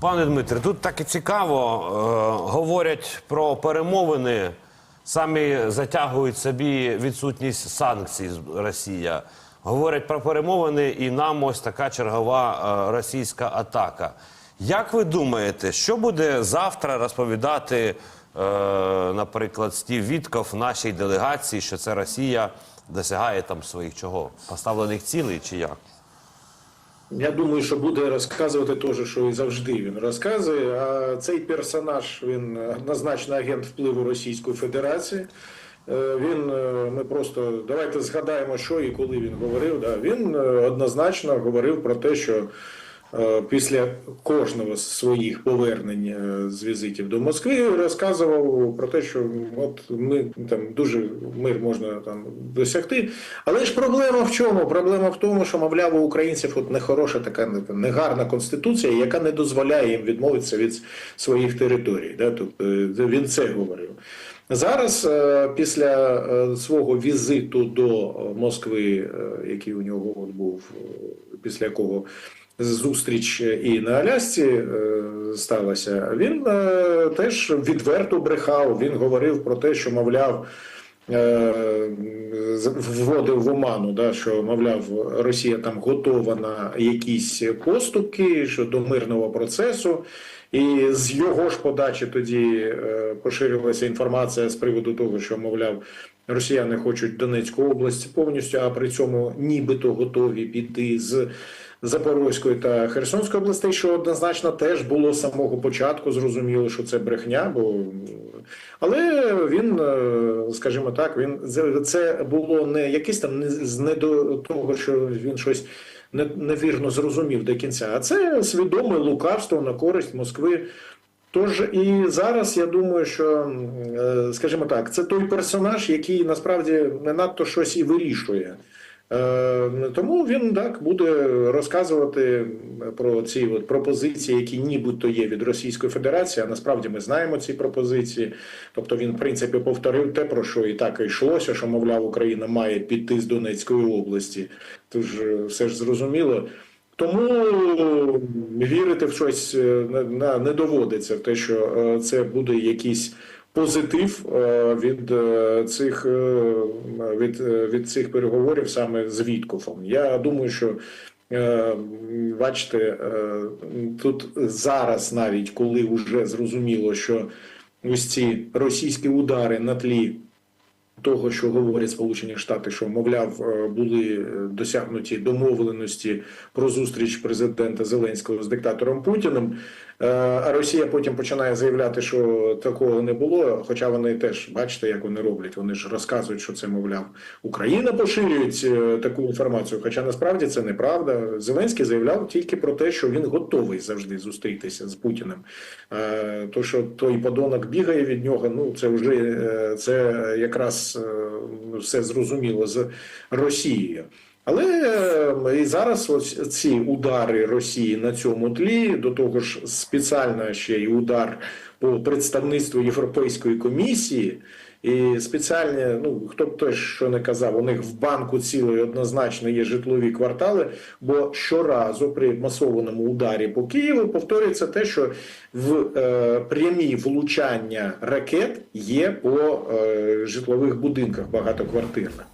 Пане Дмитре, тут так і цікаво. Е, говорять про перемовини, самі затягують собі відсутність санкцій Росія. Говорять про перемовини, і нам ось така чергова е, російська атака. Як ви думаєте, що буде завтра розповідати, е, наприклад, Стів Вітков нашій делегації, що це Росія досягає там своїх чого? Поставлених цілей чи як? Я думаю, що буде розказувати те, що і завжди він розказує. А цей персонаж він однозначно агент впливу Російської Федерації. Е, Він е, ми просто давайте згадаємо, що і коли він говорив. Да. Він е, однозначно говорив про те, що після кожного з своїх повернень е, з візитів до Москви розказував про те, що от ми там дуже мир можна там досягти. Але ж проблема в чому? Проблема в тому, що мовляв у українців от нехороша така негарна конституція, яка не дозволяє їм відмовитися від своїх територій. Да? Тобто е, він це говорив. Зараз, е, після е, свого візиту до Москви, е, який у нього от був, е, після якого зустріч і на Алясці е, сталася, він е, теж відверто брехав. Він говорив про те, що мовляв. е, Вводив в оману, да, що мовляв, Росія там готова на якісь поступки щодо мирного процесу, і з його ж подачі тоді е, поширювалася інформація з приводу того, що мовляв, росіяни хочуть Донецьку область повністю, а при цьому нібито готові піти з Запорозької та Херсонської областей, що однозначно теж було з самого початку зрозуміло, що це брехня, бо але він, е, скажімо так, він це було не якесь там не до того, що він щось невірно зрозумів до кінця, а це свідоме лукавство на користь Москви. Тож і зараз я думаю, що, е, скажімо так, це той персонаж, який насправді не надто щось і вирішує. Е, Тому він так буде розказувати про ці от пропозиції, які нібито є від Російської Федерації. А насправді ми знаємо ці пропозиції. Тобто він, в принципі, повторив те, про що і так і йшлося, що мовляв, Україна має піти з Донецької області. Тож е, все ж зрозуміло. Тому вірити в щось е, не- доводиться в те, що е, це буде якийсь позитив е, від е, цих е, від, від цих переговорів саме з Віткофом. Я думаю, що бачите, тут зараз, навіть коли вже зрозуміло, що ось ці російські удари на тлі того, що говорять Сполучені Штати, що мовляв е, були е, досягнуті домовленості про зустріч президента Зеленського з диктатором Путіним. Е, А Росія потім починає заявляти, що такого не було. Хоча вони теж бачите, як вони роблять. Вони ж розказують, що це мовляв Україна поширює е, таку інформацію. Хоча насправді це неправда. Зеленський заявляв тільки про те, що він готовий завжди зустрітися з Путіним. То, що той подонок бігає від нього, ну це вже це якраз е, все зрозуміло з Росією. Але е, і зараз ось ці удари Росії на цьому тлі, до того ж, спеціально ще й удар по представництву Європейської комісії. І спеціальні, ну хто б той що не казав, у них в банку цілої однозначно є житлові квартали. Бо щоразу при масованому ударі по Києву повторюється те, що в е, прямі влучання ракет є по е, житлових будинках багатоквартирних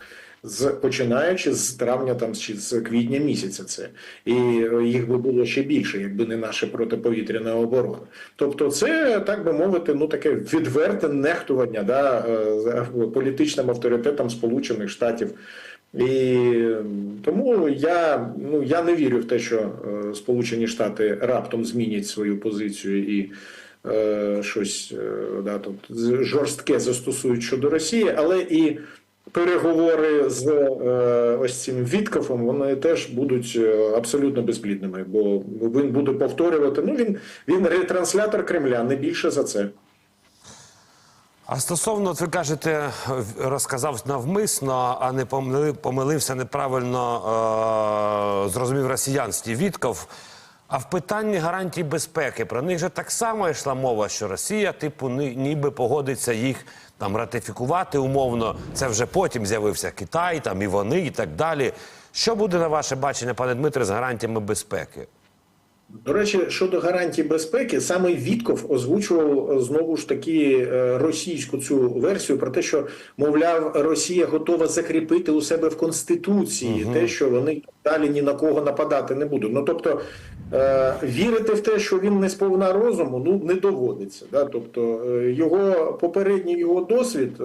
з починаючи з травня там чи з квітня місяця це і е, їх би було ще більше, якби не наша протиповітряна оборона. Тобто, це так би мовити, ну таке відверте нехтування да, е, політичним авторитетом Сполучених Штатів. І тому я ну я не вірю в те, що е, Сполучені Штати раптом змінять свою позицію і е, щось е, да, тут жорстке застосують щодо Росії, але і переговори з е, ось цим Віткофом вони теж будуть е, абсолютно безплідними, бо він буде повторювати. Ну він він ретранслятор Кремля, не більше за це. А стосовно, ви кажете, розказав навмисно, а не помилився неправильно, е, зрозумів росіян Стів Вітков. А в питанні гарантій безпеки про них же так само йшла мова, що Росія, типу, ні- ніби погодиться їх там ратифікувати умовно. Це вже потім з'явився Китай, там і вони, і так далі. Що буде на ваше бачення, пане Дмитре, з гарантіями безпеки? До речі, щодо гарантій безпеки, саме Вітков озвучував е, знову ж таки е, російську цю версію про те, що мовляв, Росія готова закріпити у себе в конституції те, що вони далі ні на кого нападати не будуть. Ну тобто е, вірити в те, що він не сповна розуму, ну не доводиться. Да? Тобто е, його попередній його досвід е,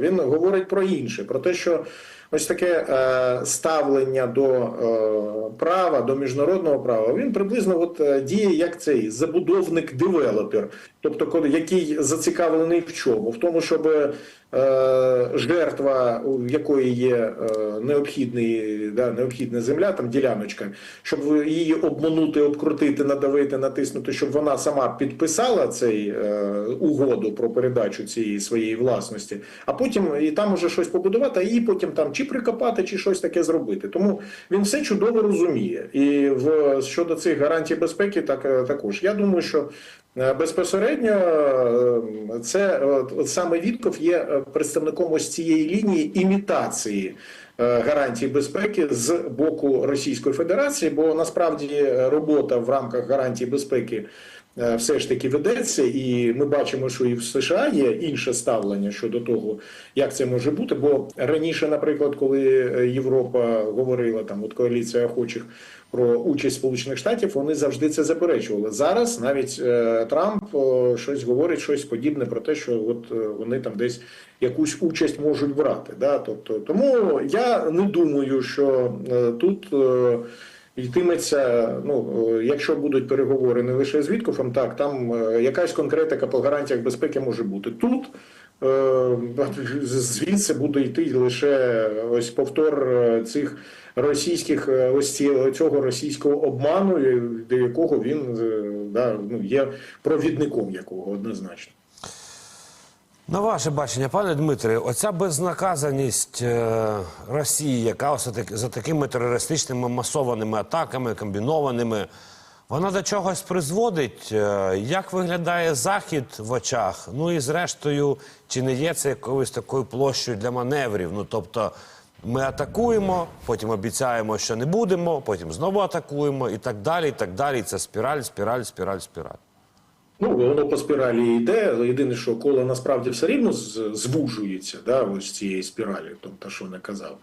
він говорить про інше, про те, що ось таке е, ставлення до е, права, до міжнародного права, він приблизно от е, діє як цей забудовник-девелопер, тобто який зацікавлений в чому? В тому, щоб е, жертва, у якої є е, необхідний, да, необхідна земля, там діляночка, щоб її обманути, обкрутити, надавити, натиснути, щоб вона сама підписала цей е, угоду про передачу цієї своєї власності, а потім і там уже щось побудувати, а її потім там чи прикопати, чи щось таке зробити. Тому він все чудово розуміє. І в щодо цих гарантій безпеки, так е, також я думаю, що. Е, Безпосередньо е, це от, саме Вітков є е, представником ось цієї лінії імітації гарантій безпеки з боку Російської Федерації, бо насправді робота в рамках гарантій безпеки все ж таки ведеться, і ми бачимо, що і в США є інше ставлення щодо того, як це може бути. Бо раніше, наприклад, коли е, Європа говорила там, от коаліція охочих про участь Сполучених Штатів, вони завжди це заперечували. Зараз навіть е, Трамп е, щось говорить, щось подібне про те, що от е, вони там десь якусь участь можуть брати. Да? Тобто, тому я не думаю, що е, тут. Е, Йтиметься, ну е, якщо будуть переговори не лише з Віткофом, так там е, якась конкретика по гарантіях безпеки може бути. Тут е, звідси буде йти лише ось повтор цих російських ось ці- цього російського обману, до якого він да, ну, є провідником якого однозначно. На ваше бачення, пане Дмитре, оця безнаказаність е, Росії, яка ось за такими терористичними масованими атаками, комбінованими, вона до чогось призводить. Е, Як виглядає Захід в очах? Ну і зрештою, чи не є це якоюсь такою площею для маневрів? Ну тобто. Ми атакуємо, потім обіцяємо, що не будемо, потім знову атакуємо і так далі. І так далі. Це спіраль, спіраль, спіраль, спіраль. Ну, воно по спіралі йде. Єдине, що коло насправді все рівно звужується, да, ось цієї спіралі, тобто, що не казав.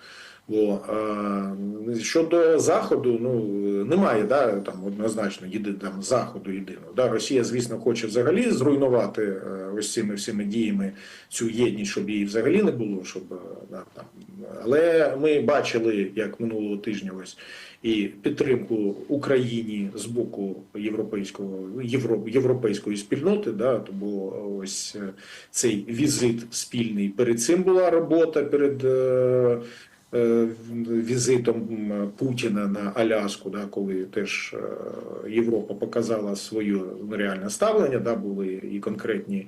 Е, щодо заходу, ну немає да, там однозначно єди там заходу єдиного. Да. Росія, звісно, хоче взагалі зруйнувати е, ось цими всіми діями цю єдність, щоб її взагалі не було. Щоб е, да, там. Але ми бачили, як минулого тижня ось і підтримку Україні з боку європейського євро, європейської спільноти. Да, бо ось е, цей візит спільний перед цим була робота перед. Е, Візитом Путіна на Аляску, да, коли теж е, Європа показала своє реальне ставлення, да, були і конкретні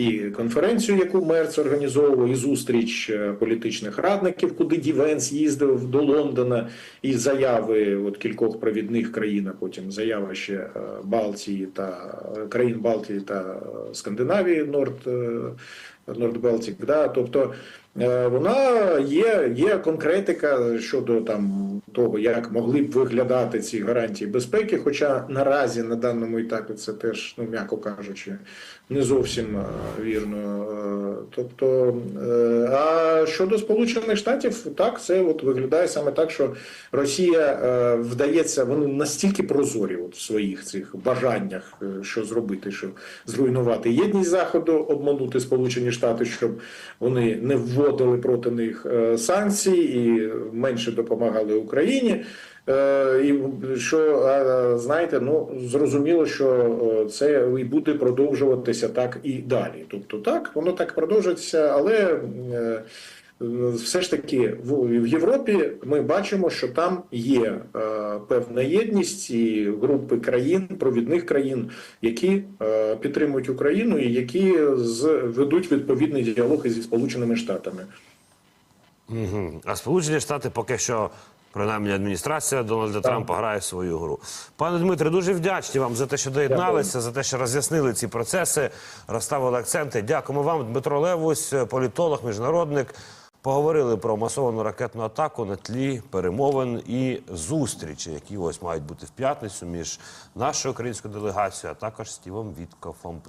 і конференцію, яку Мерц організовував, і зустріч е, політичних радників, куди Дівенс їздив до Лондона, і заяви от кількох провідних країн, а потім заява ще е, Балтії та е, країн Балтії та Скандинавії, Норд, Нордбелтік. Да? Тобто вона є, є конкретика щодо там того, як могли б виглядати ці гарантії безпеки. Хоча наразі на даному етапі це теж, ну м'яко кажучи, не зовсім е, вірно. Е, Тобто, е, а щодо Сполучених Штатів, так це от виглядає саме так, що Росія вдається, вони настільки прозорі от в своїх цих бажаннях, що зробити, щоб зруйнувати єдність заходу, обманути Сполучені Штати, щоб вони не вводили проти них санкції і менше допомагали Україні. Е, І що е, знаєте, ну зрозуміло, що е, це і буде продовжуватися так і далі. Тобто, так воно так продовжується, але все ж таки в, Європі ми бачимо, що там є певна єдність і групи країн, провідних країн, які підтримують Україну і які ведуть відповідний діалог із Сполученими Штатами. А Сполучені Штати поки що, принаймні, адміністрація Дональда Трампа грає свою гру. Пане Дмитре, дуже вдячні вам за те, що доєдналися, за те, що роз'яснили ці процеси, розставили акценти. Дякуємо вам, Дмитро Левусь, політолог, міжнародник. Поговорили про масовану ракетну атаку на тлі перемовин і зустрічі, які ось мають бути в п'ятницю між нашою українською делегацією, а також Стівом Віткофом.